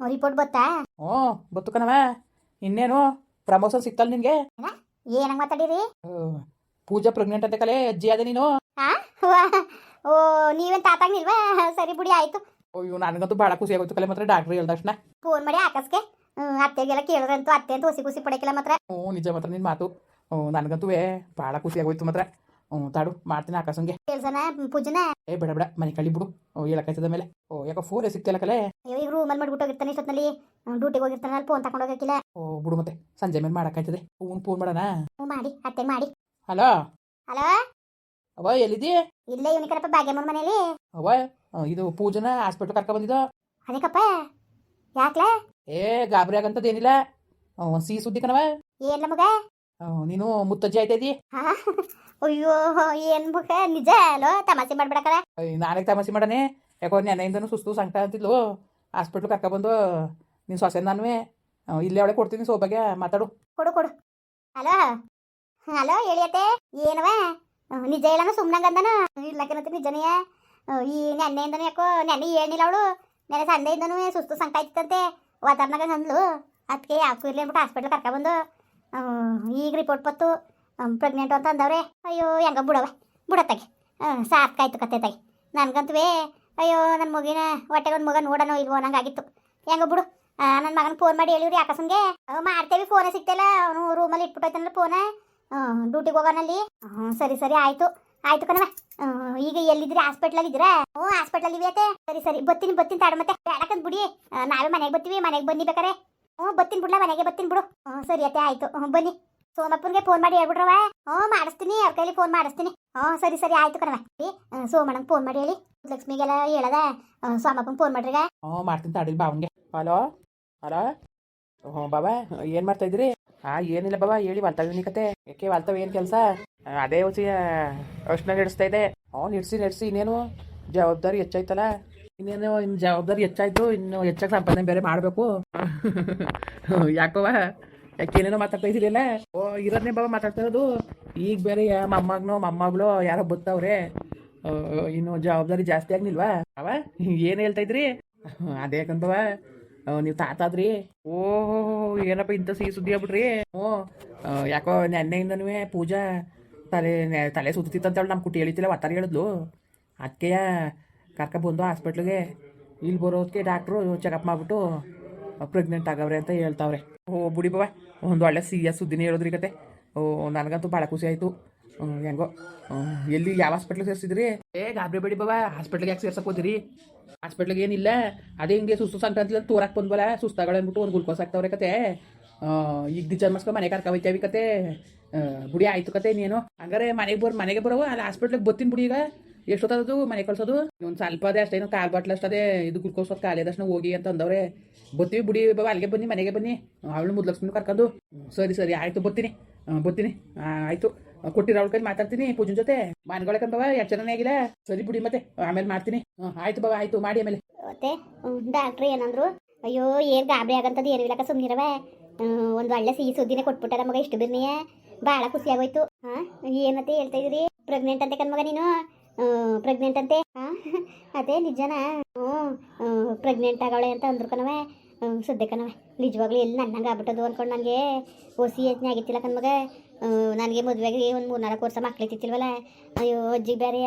Report ಬತ್ತಾ? ಹ್ಞೂ ಗೊತ್ತು ಕಣವ ಇನ್ನೇನು ಪ್ರಮೋಷನ್ ಸಿಕ್ತಲ್ ನಿನಗೆ? ಏನಂಗ್ ಮಾತಾಡಿರಿ? ಪೂಜಾ ಪ್ರೆಗ್ನೆಂಟ್ ಅಂತ ಕಲೆ ಅಜ್ಜಿ ಅದ ನೀನು? ಓ ನೀವೇನ್ ತಾತಾಗಿಲ್ವಾ ಸರಿ ಬಿಡಿ ಆಯ್ತು. ಅಯ್ಯೋ ನನಗಂತೂ ಭಾಳ ಖುಷಿ ಆಗೋಯ್ತು ಕಲೆ ಮಾತ್ರ ಡಾಕ್ಟ್ರ್ ಹೇಳ್ದ ತಕ್ಷಣ. ಫೋನ್ ಮಾಡಿ ಆಕಾಶ್ಗೆ ಹ್ಮ್, ಅತ್ತೆಗೆಲ್ಲ ಕೇಳಿದ್ರಂತೂ ಅತ್ತೆ ಅಂತ ಹುಸಿ ಖುಷಿ ಪಡಕಿಲ್ಲ ಮಾತ್ರ. ಹ್ಞೂ ನಿಜ ಮಾತ್ರ ನಿನ್ ಮಾತು. ನನಗಂತೂ ಭಾಳ ಖುಷಿ ಆಗೋಯ್ತು ಮಾತ್ರ. ಹ್ಞೂ ತಾಡು ಮಾಡ್ತೀನಿ ಆಕಾಶಂಗೆ ಪೂಜನ? ಏ ಬೇಡ ಬೇಡ ಮನೆ ಕಳಿ ಬಿಡು. ಹೇಳಕ್ಕಾಯ್ತದ ಮೇಲೆ. ಓ ಯಾಕೋ ಫೋನ್ ಸಿಕ್ತಿಲ್ಲ ಕಲೆ ಅಯ್ಯೋ ಈಗ ರೂಮಲ್ಲಿ ಮಾಡ್ಬಿಟ್ಟು ಹೋಗಿರ್ತಾನೆ ಇಷ್ಟೊತ್ತಲ್ಲಿ ಡ್ಯೂಟಿಗೆ ಹೋಗಿರ್ತಾನೆ ಅಲ್ಲಿ ಫೋನ್ ತಗೊಂಡು ಹೋಗಕ್ಕಿಲ್ಲ ಓ ಬಿಡು ಮತ್ತೆ. ಸಂಜೆ ಮೇಲೆ ಮಾಡೋಕ್ಕಾಯ್ತದೆ. ಹ್ಞೂ ಫೋನ್ ಮಾಡೋಣ? ಹ್ಞೂ ಮಾಡಿ ಅತ್ತೆ ಮಾಡಿ. ಹಲೋ? ಹಲೋ? ಅವ ಎಲ್ಲಿದಿ ಇಲ್ಲೇ ಇವನಿಕರಪ್ಪ ಭಾಗ್ಯಮ್ಮನ ಮನೇಲಿ ಅವ ಇದು ಪೂಜನ ಹಾಸ್ಪಿಟ್ಲ್ ಕರ್ಕೊ ಬಂದಿದ್ದು. ಅದಕ್ಕಪ್ಪ? ಯಾಕ್ಲೆ? ಏ ಗಾಬರಿ ಆಗಂತದ್ದು ಏನಿಲ್ಲ ಒಂದು ಸಿಹಿ ಸುದ್ದಿ ಕಣವ ಏನ್ ಮಗ? ಆ, ನೀನು ಮುತ್ತಜ್ಜಿ ಆಯ್ತೈತಿ? ಅಯ್ಯೋ ಏನ್ ಮುಖ? ನಿಜ ಅಲೋ ತಮಾಷೆ ಮಾಡ್ಬಿಡಕರ ನಾನೇ ತಮಾಷೆ ಮಾಡನೆ ಯಾಕೋ ನೆನೆಯಿಂದನೂ ಸುಸ್ತು ಸಂಕಟ ಅಂತಿದ್ಲು. ಹಾಸ್ಪಿಟ್ಲ್ ಕರ್ಕೊಬಂದು ನೀನು ಸೊಸೆ ನಾನು ಇಲ್ಲೇ ಅವಳೆ ಕೊಡ್ತೀನಿ ಸೋಬಾಗೆ ಮಾತಾಡು. ಕೊಡು ಕೊಡು. ಹಲೋ? ಹಲೋ ಹೇಳಿಯತ್ತೆ? ಏನವ ನಿಜ ಹೇಳನ ಸುಮ್ಮನಂಗಂದನ ಇರ್ಲಕ್ಕನತ್ತೆ ನಿಜನೇ ಈ ನೆನ್ನೆಯಿಂದನೂ ಯಾಕೋ ನೆನ್ನೆ ಹೇಳಿಲ್ಲ ಅವಳು. ನೆನ್ನೆ ಸಂಡೆಯಿಂದನೂ ಸುಸ್ತು ಸಂಕಟ ಆಯ್ತಂತೆ ವಾತಾವರಣದಾಗ ಅಂದ್ಲು. ಅದಕ್ಕೆ ಯಾಕೂ ಇರ್ಲಿ ಅಂದ್ಬಿಟ್ಟು ಹಾಸ್ಪಿಟ್ಲ್ ಕರ್ಕೊಬಂದು. ಈಗ ರಿಪೋರ್ಟ್ ಬತ್ತು ಪ್ರೆಗ್ನೆಂಟ್ ಅಂತ ಅಂದವ್ರೆ, ಅಯ್ಯೋ, ಹೆಂಗ ಬಿಡವ ಬಿಡತ್ತಾಗೆ ಸಾಕಾಯ್ತು ಕತೆ ತಾಗಿ. ನನಗಂತೂ ಅಯ್ಯೋ ನನ್ನ ಮಗಿನ ಹೊಟ್ಟೆಗೆ ಒಂದು ಮಗ ನೋಡೋಣ ಇಲ್ವೋ ಆಗಿತ್ತು ಹೆಂಗ ಬಿಡು? ನನ್ನ ಮಗನ ಫೋನ್ ಮಾಡಿ ಹೇಳಿವ್ರಿ ಯಾಕಸಂಗೆ ಮಾಡ್ತೇವೆ ಫೋನೇ ಸಿಗ್ತಿಲ್ಲ, ಅವನು ರೂಮಲ್ಲಿ ಇಟ್ಬಿಟ್ಟೈತನಲ್ಲ ಫೋನ ಡ್ಯೂಟಿಗೆ ಹೋಗೋನಲ್ಲಿ. ಸರಿ ಸರಿ, ಆಯ್ತು. ಆಯ್ತು ಕಣವ ಈಗ ಎಲ್ಲಿದ್ರಿ? ಹಾಸ್ಪಿಟ್ಲಲ್ಲಿ ಇದ್ದೀರಾ ಹ್ಞೂ ಹಾಸ್ಪಿಟ್ಲಲ್ಲಿ ಇವತ್ತೆ ಸರಿ ಸರಿ, ಬತ್ತೀನಿ ಬತ್ತೀನಿ ತಾಡ ಮತ್ತೆ. ಬೇಡಕ್ಕಂತ ಬಿಡಿ. ನಾವೇ ಮನೆಗೆ ಬರ್ತೀವಿ ಮನೆಗೆ ಬನ್ನಿ ಬೇಕಾರೆ. ಹ್ಞೂ ಬತ್ತೀನಿ ಬಿಡ್ಲ ಮನೆಗೆ ಬತ್ತೀನಿ ಬಿಡು. ಹ್ಞೂ, ಸರಿ ಅತ್ತೆ, ಆಯ್ತು. ಹ್ಞೂ, ಬನ್ನಿ. ಸೋಮಪ್ಪನಿಗೆ ಫೋನ್ ಮಾಡಿ ಹೇಳ್ಬಿಡ್ರವ ಹ್ಞೂ, ಮಾಡಿಸ್ತೀನಿ. ಅವ್ರ ಕೈಲಿ ಫೋನ್ ಮಾಡಿಸ್ತೀನಿ. ಹ್ಞೂ, ಸರಿ ಸರಿ, ಆಯ್ತು ಕಣವ ಸೋಮಣ್ಣಂಗೆ ಫೋನ್ ಮಾಡಿ ಹೇಳಿ. ಲಕ್ಷ್ಮಿಗೆಲ್ಲ ಹೇಳದ. ಸೋಮಪ್ಪಂಗೆ ಫೋನ್ ಮಾಡ್ರಿಗ. ಹ್ಞೂ, ಮಾಡ್ತೀನಿ ತಾಡಿಲ್ ಬಾವನ್ಗೆ ಹಲೋ? ಹಲೋ? ಹ್ಞೂ, ಬಾಬಾ, ಏನು ಮಾಡ್ತಾ ಇದ್ರಿ ಹಾಂ, ಏನಿಲ್ಲ ಬಾಬಾ, ಹೇಳಿ ವಾಲ್ತವ್ಯ ಕತೆ. ಯಾಕೆ ವಾಲ್ತಾವ, ಏನು ಕೆಲಸ? ಅದೇ ಉಚಿ ಅಷ್ಟನ್ನ ನಡೆಸ್ತಾ ಇದೆ. ಹ್ಞೂ, ನಡೆಸಿ ನಡೆಸಿ, ಇನ್ನೇನು? ಜವಾಬ್ದಾರಿ ಹೆಚ್ಚಾಯ್ತಲ್ಲ. ಇನ್ನೇನು ಇನ್ನು ಜವಾಬ್ದಾರಿ ಹೆಚ್ಚಾಯ್ತು ಇನ್ನು ಹೆಚ್ಚಾಗಿ ಸಂಪಾದನೆ ಬೇರೆ ಮಾಡಬೇಕು. ಯಾಕವ ಯಾಕೆ ಏನೇನೋ ಮಾತಾಡ್ತಾ ಇದ್ದೀರಲ್ಲ ಓ ಇರೋದನ್ನೇ ಬಾಬಾ ಮಾತಾಡ್ತಾ ಇರೋದು ಈಗ ಬೇರೆ ಯಾ ಮೊಮ್ಮಗನೋ ಮೊಮ್ಮಗಳು ಯಾರೋ ಬತ್ತವ್ರೆ. ಇನ್ನು ಜವಾಬ್ದಾರಿ ಜಾಸ್ತಿ ಆಗ್ನಿಲ್ವಾ ಅವ ಏನು ಹೇಳ್ತಾ ಇದ್ರಿ ಅದೇ ಯಾಕಂತವ ನೀವು ತಾತಾದ್ರಿ? ಓ ಏನಪ್ಪ ಇಂಥ ಸಿಹಿ ಸುದ್ದಿ ಆಗ್ಬಿಟ್ರಿ? ಓ ಯಾಕೋ ನೆನ್ನೆಯಿಂದನೂ ಪೂಜಾ ತಲೆ ತಲೆ ತಲೆ ಸುತ್ತಿತ್ತಂತೇಳಿ ನಮ್ಮ ಕುಟ್ಟಿ ಹೇಳಿತಿಲ್ಲ ಒತ್ತಾರ ಹೇಳಿದ್ಲು. ಅದಕ್ಕೆ ಕರ್ಕ ಬಂದು ಹಾಸ್ಪಿಟ್ಲಿಗೆ. ಇಲ್ಲಿ ಬರೋದಕ್ಕೆ ಡಾಕ್ಟ್ರು ಚೆಕಪ್ ಮಾಡಿಬಿಟ್ಟು ಪ್ರೆಗ್ನೆಂಟ್ ಆಗವ್ರೆ ಅಂತ ಹೇಳ್ತಾವ್ರೆ. ಓ, ಬುಡಿ ಬಾಬಾ, ಒಂದು ಒಳ್ಳೆ ಎಸ್ ಸುದ್ದಿನೇ ಹೇಳೋದ್ರಿ ಕತೆ. ಓ, ನನಗಂತೂ ಭಾಳ ಖುಷಿ ಆಯಿತು. ಹೆಂಗೋ ಎಲ್ಲಿ ಯಾವ ಹಾಸ್ಪಿಟ್ಲಿಗೆ ಸೇರಿಸಿದ್ರಿ? ಏ, ಗಾಬರಿ ಬೇಡಿ ಬಾಬಾ, ಹಾಸ್ಪಿಟ್ಲಿಗೆ ಯಾಕೆ ಸೇರ್ಸಕ್ಕೆ ಹೋದಿರಿ? ಹಾಸ್ಪಿಟ್ಲಿಗೆ ಏನಿಲ್ಲ, ಅದೇ ಹಿಂಗೆ ಸುಸ್ತು ಸಂಕ್ರಾಂತಿ ತೋರಕ್ಕೆ ಬಂದ್ವಲ್ಲ ಸುಸ್ತಾಗಳು ಅಂದ್ಬಿಟ್ಟು ಒಂದು ಗುಲ್ಕೋಸ್ ಆಗ್ತಾವ್ರೆ ಕತೆ. ಈಗ ದಿ ಮಾಡಿಸ್ಕೊ ಮನೆ ಕರ್ಕ ಹೋಯ್ತೇವಿ ಕತೆ. ಬುಡಿ ಆಯ್ತು ಕತೆ ನೀನು ಹಂಗಾರೆ ಮನೆಗೆ ಬರ್, ಮನೆಗೆ ಬರೋವ, ಅಲ್ಲಿ ಹಾಸ್ಪಿಟ್ಲಿಗೆ ಬರ್ತೀನಿ ಬುಡಿ ಈಗ. ಎಷ್ಟೊತ್ತದು ಮನೆ ಕಳ್ಸೋದು? ಒಂದು ಸ್ವಲ್ಪ ಅದೇ ಅಷ್ಟೇನೋ ಕಾಲು ಬಾಟ್ಲ ಅಷ್ಟೇ, ಇದು ಗುಲ್ಕೋಸ್ ಹೊತ್ತು ದರ್ಶನ ಹೋಗಿ ಅಂತ ಅಂದವ್ರೆ. ಬರ್ತೀವಿ ಬುಡಿ ಬಾಬಾ ಅಲ್ಲಿಗೆ ಬನ್ನಿ, ಮನೆಗೆ ಬನ್ನಿ. ಅವಳು ಮುದ್ಲಕ್ಷ್ಮಿ ಕರ್ಕೊಂಡು, ಸರಿ ಸರಿ, ಆಯ್ತು, ಬತ್ತೀನಿ. ಬತ್ತೀನಿ. ಆಯ್ತು. ಕೊಟ್ಟಿರೋ ಅವಳ ಕೈ ಮಾತಾಡ್ತೀನಿ, ಪೂಜನ್ ಜೊತೆ. ಮನ್ಗೊಳಕಂತ ಬಾಬಾ ಎಷ್ಟು ಚೆನ್ನಾಗಿ ಆಗಿಲ್ಲ. ಸರಿ ಬಿಡಿ ಮತ್ತೆ, ಆಮೇಲೆ ಮಾಡ್ತೀನಿ. ಆಯ್ತು ಬಾಬಾ ಆಯ್ತು, ಮಾಡಿ ಆಮೇಲೆ. ಮತ್ತೆ ಡಾಕ್ಟ್ರು ಏನಂದ್ರು, ಅಯ್ಯೋ, ಏನ್ ಗಾಬರಿ ಆಗಂತದ್ದು ಏನು ಇಲ್ಲಕ ಸುಮ್ಮನಿರವ ಒಂದು ಒಳ್ಳೆ ಸಿಹಿ ಸುದ್ದಿನೇ ಕೊಟ್ಬಿಟ್ಟಾರ ಮಗ, ಇಷ್ಟು ಬಿರ್ನಿಯ. ಬಹಳ ಖುಷಿ ಆಗೋಯ್ತು ಹಾ, ಏನತ್ತೆ ಹೇಳ್ತಾ ಇದ್ರಿ ಪ್ರೆಗ್ನೆಂಟ್ ಅಂತ ನೀನು. ಪ್ರೆಗ್ನೆಂಟ್ ಅಂತೆ? ಅದೇ ನಿಜನಾ? ಹ್ಞೂ ಪ್ರೆಗ್ನೆಂಟ್ ಆಗವಳೆ ಅಂತ ಅಂದ್ರು ಕಣವೇ ಸದ್ಯ ಕಣವೆ ನಿಜವಾಗ್ಲೂ ಎಲ್ಲಿ ನನ್ನಂಗೆ ಆಗ್ಬಿಟ್ಟದು ಅಂದ್ಕೊಂಡು ನನಗೆ ಓಸಿ ಯೋಚನೆ ಆಗಿತ್ತಿಲ್ಲ ಕಣ್ಮಗ ನನಗೆ ಮದುವೆಗೆ ಒಂದು ಮೂರು ನಾಲ್ಕು ವರ್ಷ ಮಕ್ಳಿತ್ತಿಲ್ವಲ್ಲ ಅಯ್ಯೋ ಅಜ್ಜಿ ಬೇರೆ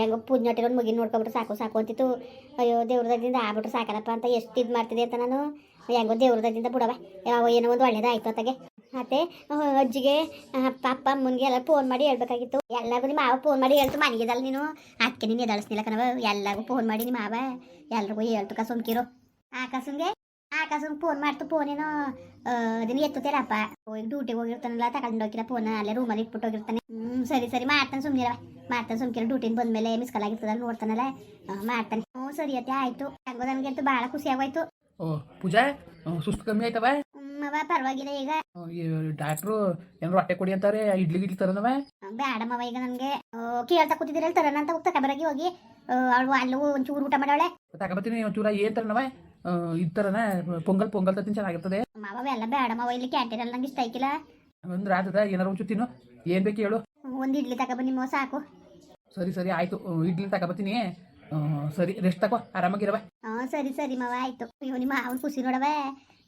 ಹೆಂಗೋ ಪೂಜೆ ಒಂದು ಮಗಿನ ನೋಡ್ಕೊಬಿಟ್ರೆ ಸಾಕು ಸಾಕು ಅಂತಿತ್ತು. ಅಯ್ಯೋ ದೇವ್ರದಿಂದ ಆಗ್ಬಿಟ್ರೆ ಸಾಕಲ್ಲಪ್ಪ ಅಂತ ಎಷ್ಟು ಇದು ಮಾಡ್ತಿದೆ ಅಂತ ನಾನು. ಹೆಂಗೋ ದೇವ್ರದಿಂದ ಬಿಡವ ಯಾವ ಏನೋ ಒಂದು ಒಳ್ಳೇದಾಯ್ತು ಅತ್ತಗೆ ಮತ್ತೆ ಆ, ಅಜ್ಜಿಗೆ ಪಾಪ ಅಪ್ಪ ಅಮ್ಮನಿಗೆ ಎಲ್ಲ ಫೋನ್ ಮಾಡಿ ಹೇಳ್ಬೇಕಾಗಿತ್ತು. ಎಲ್ಲರಿಗೂ ನಿಮ್ಮ ಮಾವ ಫೋನ್ ಮಾಡಿ ಹೇಳ್ತು ಮನೆಗಿದಲ್ಲ ನೀನು? ಅದಕ್ಕೆ ನೀನು ಎದಳಿಸ್ನಿಲ್ಲ ಕಣವ ಎಲ್ಲರಿಗೂ ಫೋನ್ ಮಾಡಿ ನಿಮ್ಮ ಮಾವ. ಎಲ್ರಿಗೂ ಹೇಳ್ತು ಕಸುಮ್ಕಿರು ಆ ಕಸಂಗೆ? ಫೋನ್ ಮಾಡ್ತು ಫೋನ್ ಏನೋ ಅದನ್ನ ಎತ್ತುತ್ತೇರಪ್ಪ ಹೋಗಿ ಡ್ಯೂಟಿಗೆ ಹೋಗಿರ್ತಾನಲ್ಲ ತಗೊಂಡು ಹೋಗಿರ ಫೋನ್ ಅಲ್ಲೇ ರೂಮಲ್ಲಿ ಇಟ್ಬಿಟ್ಟು ಹೋಗಿರ್ತಾನೆ. ಹ್ಞೂ ಸರಿ ಸರಿ ಮಾಡ್ತಾನೆ ಸುಮ್ಮನಿರ ಮಾಡ್ತಾನೆ ಸುಮ್ಕಿರ. ಡ್ಯೂಟಿನ ಬಂದ್ಮೇಲೆ ಮಿಸ್ ಕಾಲ್ ನೋಡ್ತಾನಲ್ಲ. ಆ, ಮಾಡ್ತಾನೆ. ಹ್ಞೂ ಸರಿ ಅತ್ತೆ ಆಯ್ತು. ಹಂಗೋ ನನಗಂತೂ ಭಾಳ ಖುಷಿ ಆಗೋಯ್ತು. ಓ ಪೂಜಾ ಸುಸ್ತು ಕಮ್ಮಿ ಆಯ್ತವ? ಮವ ಪರವಾಗಿಲ್ಲ ಈಗ. ಡಾಕ್ಟ್ರು ಏನಾರು ಹೊಟ್ಟೆ ಕೊಡಿ ಅಂತಾರೆ ಇಡ್ಲಿ ಗಿಡ್ಲಿ ತರನವ? ಬೇಡಮ್ಮವ ಈಗ ನನಗೆ. ಕೇಳ್ತಾ ಕೂತಿದ್ದೀರಲ್ಲ ತರೋಣ ಅಂತ ಹೋಗ್ತಾ ಕಬರಾಗಿ ಹೋಗಿ. ಅವಳು ಅಲ್ಲೂ ಒಂಚೂರು ಊಟ ಮಾಡವಳೆ. ತಗೊಬತ್ತೀನಿ ಒಂಚೂರ ಏನ್ ತರನವ ಇದು ತರನ ಪೊಂಗಲ್ ಪೊಂಗಲ್ ತತ್ತಿನ ಚೆನ್ನಾಗಿರ್ತದೆ. ಮಾವ ಎಲ್ಲ ಬೇಡಮ್ಮವ ಇಲ್ಲಿ ಕ್ಯಾಂಟೀನ್ ಅಲ್ಲಿ ನಂಗೆ ಇಷ್ಟ ಆಯ್ಕಿಲ್ಲ. ಅಂದ್ರೆ ಆತದ ಏನಾರು ಒಂಚೂರು ತಿನ್ನು. ಏನ್ ಬೇಕು ಹೇಳು. ಒಂದು ಇಡ್ಲಿ ತಗೊಬನ್ನಿ ಮೋ ಸಾಕು. ಸರಿ ಸರಿ ಆಯ್ತು. ಇಡ್ಲಿ ತಗೊಬತ್ತೀನಿ ಸರಿ ರೆಸ್ಟ್ ತಗೋ ಆರಾಮಾಗಿರವ. ಹಾ ಸರಿ ಸರಿ ಮಾವ ಆಯ್ತು. ನಿಮ್ಮ ಅವನ್ ಖುಷಿ ನೋಡವ.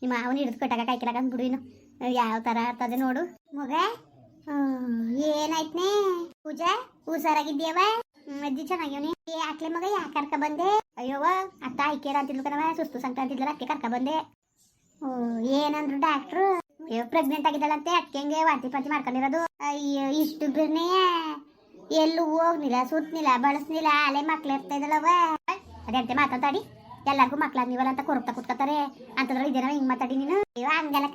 ನಿಮ್ಮ ಅವನ ಹಿಡಿದು ಕಟ್ಟಾಗ ಅಂದ್ಬಿಡು ಇನ್ನು. ಯಾವ ತರ ಆಗ್ತದೆ ನೋಡು. ಮಗ ಏನಾಯ್ತನೇ? ಪೂಜಾ ಹುಷಾರಾಗಿದ್ದೀಯವ ಅಜ್ಜಿ ಚೆನ್ನಾಗಿವನಿ ಏ, ಆಕ್ಲೆ ಮಗ, ಯಾಕೆ ಕರ್ಕ ಬಂದೆ? ಅಯ್ಯೋವ ಅತ್ತ ಐಕೇರ ಅಂತಿದ್ಲು ಕಣವ ಸುಸ್ತು ಸಂಕಟ ಅಂತಿದ್ಲಲ್ಲ ಅದಕ್ಕೆ ಕರ್ಕ ಬಂದೆ. ಓ, ಏನಂದ್ರು ಡಾಕ್ಟ್ರು ಅಯ್ಯೋ ಪ್ರೆಗ್ನೆಂಟ್ ಆಗಿದ್ದಾಳಂತೆ ಅದಕ್ಕೆ ಹಂಗೆ ವಾಂತಿ ಪಾಂತಿ ಮಾಡ್ಕೊಂಡಿರೋದು. ಅಯ್ಯೋ, ಇಷ್ಟು ಬಿರ್ನೇ ಎಲ್ಲೂ ಹೋಗ್ನಿಲ್ಲ ಸುತ್ತನಿಲ್ಲ ಬಳಸ್ನಿಲ್ಲ, ಅಲೆ ಮಕ್ಳು ಇರ್ತಾ ಅದೇ ಅದಂತೆ ಮಾತಾಡಿ ಎಲ್ಲರಿಗೂ ಮಕ್ಳು ನೀವಲ್ಲ ಅಂತ ಕೊರಗ್ತಾ ಕುತ್ಕೋತಾರೆ. ಅಂತದ್ರಲ್ಲಿ ಇದೇನವ ಹಿಂಗ್ ಮಾತಾಡಿ ನೀನು. ಇವ ಹಂಗೆಲ್ಲ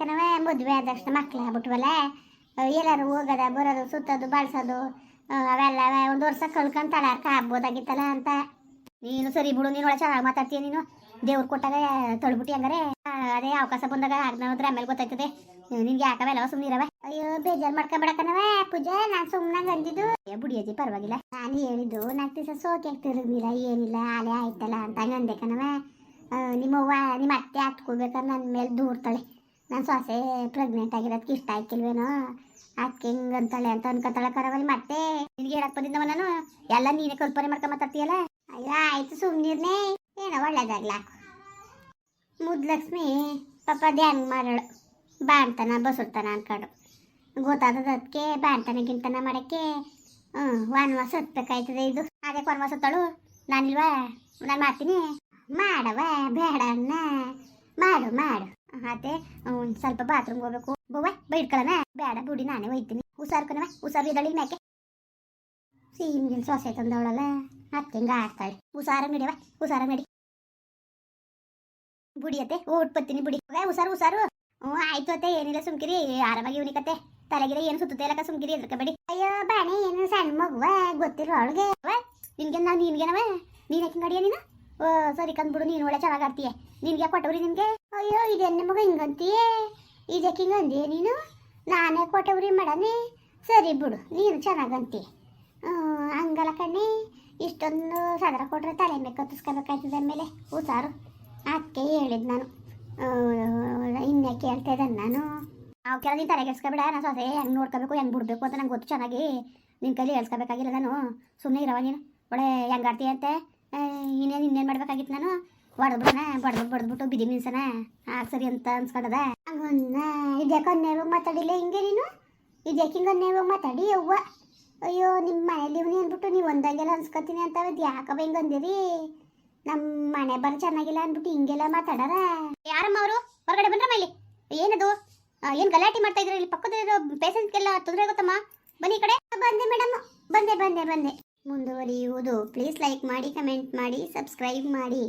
ಮದುವೆ ಆದಷ್ಟು ಮಕ್ಳು ಆಗ್ಬಿಟ್ವಲ್ಲ. ಎಲ್ಲಾರು ಹೋಗೋದ, ಬರೋದು, ಸುತ್ತೋದು, ಬಳಸೋದು. ಅವೆಲ್ಲ ಒಂದು ವರ್ಷ ಕಳ್ಕೊಂತಾಳ ಆಗ್ಬೋದಾಗಿತ್ತಲ್ಲ ಅಂತ. ನೀನು ಸರಿ ಬಿಡು, ನೀನು ಒಳ್ಳೆ ಚೆನ್ನಾಗಿ ಮಾತಾಡ್ತೀಯ ನೀನು? ದೇವ್ರು ಕೊಟ್ಟಾಗ, ತೊಳ್ಬಿಟ್ಟಿ ಹಂಗಾರೆ. ಅದೇ ಅವಕಾಶ ಬಂದಾಗ ಆಗ್ನೋದ್ರೆ ಆಮೇಲೆ ಗೊತ್ತಾಯ್ತದೆ. ನಿನ್ಗೆ ಯಾಕವೆಲ್ಲ ಸುಮ್ಮನೆ ಇರವ ಅಯ್ಯೋ, ಬೇಜಾರ್ ಮಾಡ್ಕೊಂಬೇಡಕನವ ಪೂಜಾ. ನಾನ್ ಸುಮ್ಮನೆ ಅಂದಿದ್ದು. ಬುಡಿಯಾಜಿ, ಪರವಾಗಿಲ್ಲ. ನಾನು ಹೇಳಿದ್ದು ನಾಲ್ಕು ದಿವಸ ಸೋಕೆ ತಿರುಗಿಲ್ಲ ಏನಿಲ್ಲ ಅಲೆ ಆಯ್ತಲ್ಲ ಅಂತ ಅಂದೆ ಕಣವ ನಿಮ್ಮ ನಿಮ್ಮವ್ವ ನಿಮ್ಮ ಅತ್ತೆ ಹತ್ಕೋಬೇಕಾದ್ರೆ ನನ್ನ ಮೇಲೆ ದೂರ್ತಾಳೆ ನಾನು ಸೊಸೆ ಪ್ರೆಗ್ನೆಂಟ್ ಆಗಿರೋದಕ್ಕೆ ಇಷ್ಟ ಆಯ್ಕಿಲ್ವೇನೋ? ಅದಕ್ಕೆ ಹಿಂಗಂತಾಳೆ ಅಂತ ಅನ್ಕೊತಾಳೆ ಕರವಲ್ಲಿ ಮತ್ತೆ ನಿನ್ಗೆ ಹೇಳಕ್ ಬಂದಿದ್ದವ ನಾನು? ಎಲ್ಲ ನೀನೇ ಕಲ್ಪನೆ ಮಾಡ್ಕೊಂಡ್ ಮಾತಾಡ್ತೀಯಲ್ಲ? ಅಯ್ಯೋ, ಆಯ್ತು ಸುಮ್ಮನಿರ್ನೆ ಏನೋ ಒಳ್ಳೇದಾಗ್ಲ? ಮುದ್ಲಕ್ಷ್ಮಿ, ಪಾಪ ಧ್ಯಾನ ಮಾಡೋಳು. ಅಂತಾನ ಬಸುತ್ತಾನ ಅನ್ಕೊಂಡು. ಗೊತ್ತಾದದ ಅದಕ್ಕೆ ಬಾಣ್ತನ ಗಿಂತನ ಮಾಡೋಕ್ಕೆ ಹ್ಞೂ ವನವಾಸ ಹತ್ಬೇಕಾಯ್ತದೆ ಇದು. ಅದೇ ವನವಾಸ ಹೊತ್ತಳು? ನಾನಿಲ್ವಾ? ನಾನು ಮಾಡ್ತೀನಿ. ಮಾಡವ ಬೇಡ ಅನ್ನ. ಮಾಡು ಮಾಡು. ಅದೇ ಒಂದು ಸ್ವಲ್ಪ ಬಾತ್ರೂಮ್ಗೆ ಹೋಗ್ಬೇಕು. ಬವ್ವ ಬೈಟ್ಕೊಳ್ಳೋಣ ಬೇಡ, ಬುಡಿ ನಾನೇ ಒಯ್ತೀನಿ. ಹುಷಾರು ಕಣವ ಹುಷಾರು ಇದ್ದಾಳಿ ಮ್ಯಾಕೆ. ಸೀಮ್ಗಿನ ಸೊಸೆ ತಂದವಳಲ್ಲ. ಅತ್ತೆ ಹಿಂಗ ಆಡ್ತಾಳೆ. ಹುಷಾರ ನಡಿಯವ ಹುಷಾರ ನಡಿ. ಬುಡಿಯತ್ತೆ ಓಟ್ ಬತ್ತೀನಿ ಬುಡಿ. ಹುಷಾರು ಹುಷಾರು. ಹ್ಞೂ ಆಯ್ತು ಅತ್ತೆ, ಏನಿಲ್ಲ ಸುಮ್ಕಿರಿ, ಆರಾಮಾಗಿ ಇವನಿ ಕತೆ ತಲೆಗಿರ ಏನು ಸುತ್ತುತ್ತೆ? ಇಲ್ಲಕ ಸುಮ್ಗಿರಿ ಅಯ್ಯೋ, ಬಾಣೆ, ಏನು ಸಣ್ಣ ಮಗುವ ಗೊತ್ತಿರೋ ಅವಳಿಗೆ? ನಿನ್ಗೆ ನಾ ನಿನ್ಗೆನವ? ನೀನು ಯಾಕೆ ಗಡಿಯ ನೀನು? ಓ, ಸರಿ ಕಂದ್ಬಿಡು, ನೀನು ಒಳ್ಳೆ ಚೆನ್ನಾಗಿ ಆಡ್ತೀಯ. ನಿನ್ಗೆ ಕೊಟ್ಟವ್ರಿ ನಿನ್ಗೆ? ಅಯ್ಯೋ ಇದೆನ್ನ ಮಗ ಹಿಂಗಂತೀಯೇ ಇದಕ್ಕೆ ಅಂದೀಯ ನೀನು? ನಾನೇ ಕೊಟ್ಟವ್ರಿ ಮಾಡನೆ. ಸರಿ ಬಿಡು, ನೀನು ಚೆನ್ನಾಗಂತೀಯ ಹಂಗಲ್ಲ ಕಣ್ಣಿ. ಇಷ್ಟೊಂದು ಸದರ ಕೊಟ್ರೆ ತಲೆ ಮೇಲೆ ಕತ್ತಿಸ್ಕೋಬೇಕಾಯ್ತದೆ ಹೂ ಹುಷಾರು. ಅದಕ್ಕೆ ಹೇಳಿದ್ ನಾನು. ಕೇಳ್ತಾ ಇದ್ದಾನೆ ನಾನು? ಅವಕ್ಕೆಲ್ಲ ನೀನು ತಲೆ ಕೆಡ್ಸ್ಕೊಬೇಡ ನಾನು ಸೊಸೆ ಹೆಂಗೆ ನೋಡ್ಕೋಬೇಕು ಹೆಂಗೆ ಬಿಡಬೇಕು ಅಂತ ನಂಗೆ ಗೊತ್ತು ಚೆನ್ನಾಗಿ. ನಿನ್ನ ಕೈಲಿ ಹೇಳ್ಸ್ಕೋಬೇಕಾಗಿಲ್ಲ ನಾನು. ಸುಮ್ಮನೆ ಇರವ ನೀನು. ಒಳ್ಳೆ ಹೆಂಗೆ ಆಡ್ತೀಯ ಅಂತೆ. ಇನ್ನೇನು ಇನ್ನೇನು ಮಾಡ್ಬೇಕಾಗಿತ್ತು ನಾನು? ಹೊಡೆದ್ಬಿಡೋಣ ಬಡ್ದು ಬಡ್ದ್ಬಿಟ್ಟು ಬಿದಿ ನಿಲ್ಸನ. ಆಗ ಸರಿ ಅಂತ ಅನ್ಸ್ಕೊಂಡದ. ಹಂಗನ್ನ ಇದ್ಯಾಕೆ ನೇವಾಗ ಮಾತಾಡಿಲ್ಲ ಹಿಂಗೆ ನೀನು? ಇದ್ಯಾಕೆ ಹಿಂಗೆ ನೇವಾಗ ಮಾತಾಡಿ ಅವ್ವ ಅಯ್ಯೋ ನಿಮ್ಮ ಮನೇಲಿ ಇವನೇ ಅಂದ್ಬಿಟ್ಟು ನೀವು ಒಂದಂಗೆಲ್ಲ ಅನ್ಸ್ಕೊತೀನಿ ಅಂತ ಅದು ಯಾಕವ ಹಿಂಗೆ ಅಂದಿರಿ? ನಮ್ಮ ಮನೆ ಬರ ಚೆನ್ನಾಗಿಲ್ಲ ಅಂದ್ಬಿಟ್ಟು ಹಿಂಗೆಲ್ಲ ಮಾತಾಡಾರ? ಯಾರಮ್ಮ ಅವರು? ಹೊರಗಡೆ ಬಂದ್ರಮ್ಮ ಇಲ್ಲಿ. ಏನದು? ಏನು ಗಲಾಟೆ ಮಾಡ್ತಾ ಇದ್ರಿ ಇಲ್ಲಿ ಪಕ್ಕದಲ್ಲಿರೋ ಪೇಷಂಟ್ಗೆಲ್ಲ ತೊಂದರೆ ಆಗುತ್ತಮ್ಮ ಬನ್ನಿ ಕಡೆ. ಬಂದೆ ಮೇಡಮ್ ಬಂದೆ ಬಂದೆ ಬಂದೆ. ಮುಂದುವರಿಯುವುದು. ಪ್ಲೀಸ್ ಲೈಕ್ ಮಾಡಿ ಕಮೆಂಟ್ ಮಾಡಿ ಸಬ್ಸ್ಕ್ರೈಬ್ ಮಾಡಿ.